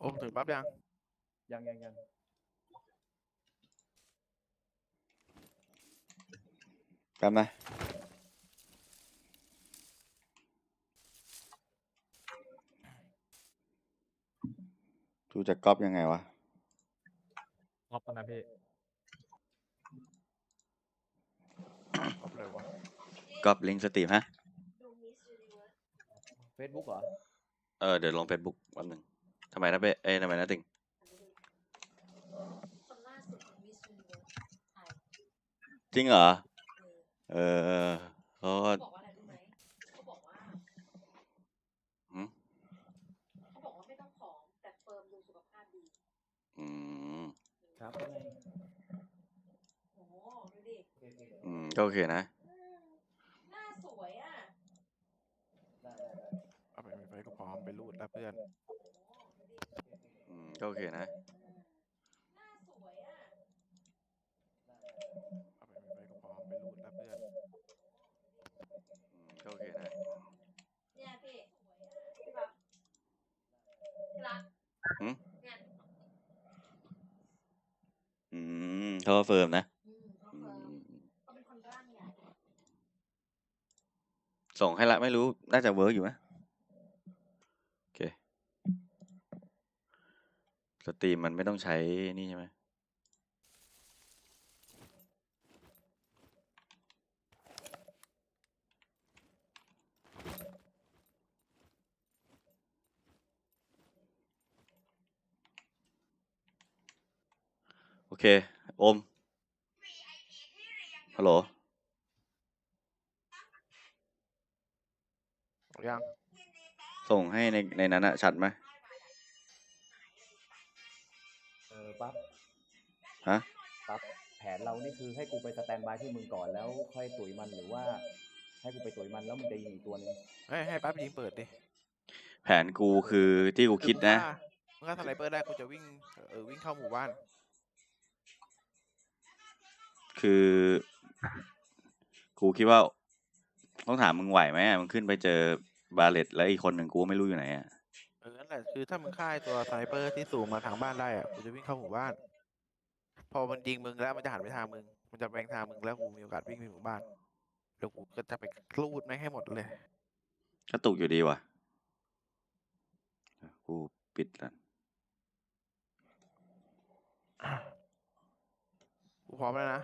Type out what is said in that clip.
โอมถึงปั๊บยัง ยังยังยังแป๊บนะดูจะก๊อปยังไงวะงอบนะพี่ปั๊บเลยวะก๊อปลิงก์สตรีมฮะ เฟซบุ๊กเหรอ เออ เดี๋ยวลงเฟซบุ๊กวันหนึ่ง ทำไมนะเป้เอ้ยทำไมนะติงจริงเหรอ เออเขาก็เขาบอกว่าอะไรรู้ไหมเขาบอกว่าหืมเขาบอกว่าไม่ต้องผอมแต่เฟิร์มดูสุขภาพดีอืมครับโอ้โหดูดิอืมก็โอเคนะ อืมหน้าสวยอะเอาไปไฟก็พร้อมไปรูดแล้วเพื่อน โอ้โห ก็โอเคนะหน้าสวยอะเอาไปมีไฟก็พร้อมไปรูดแล้วเพื่อนอืมก็โอเคนะ เนี่ยพี่พี่ปั๊บพี่รักหืม เนี่ยอืมเขาก็เฟิร์มนะอืมเขาอืเฟิร์มมเขาเป็นคนร่างใหญ่ส่งให้ละไม่รู้น่าจะเวิร์กอยู่นะโอเค สตรีมมันไม่ต้องใช้นี่ใช่ไหมโอเค โอม ฮัลโหลเอายัง ส่งให้ในในนั้นอะชัดไหม ปั๊บฮะปั๊บแผนเรานี่คือให้กูไปสแตนบายที่มึงก่อนแล้วค่อยตุ๋ยมันหรือว่า ให้กูไปตุ๋ยมันแล้วมึงจะยิงอีกตัวหนึงให้ให้ปั๊บยิงเปิดดิแผนกูคือที่กูคิดนะมึงถ้าสไนเปอร์ได้กูจะวิ่งเออวิ่งเข้าหมู่บ้าน คือ กูคิดว่า ต้องถามมึงไหวไหมอะมึงขึ้นไปเจอบาเลตแล้วอีกคนหนึ่งกูไม่รู้อยู่ไหนอะเออนั่นแหละคือถ้ามึงฆ่าไอ้ตัวสไนเปอร์ที่สูงมาทางบ้านได้อะกูจะวิ่งเข้าหมู่บ้าน พอมันยิงมึงแล้วมันจะหันไปทางมึง มันจะแบงทางมึงแล้วกูมีโอกาสวิ่งไปหมู่บ้านแล้วกูก็จะไปลูดแม่งให้หมดเลย ก็ตุกอยู่ดีว่ะกูปิดแล้วกูพร้อมแล้วนะ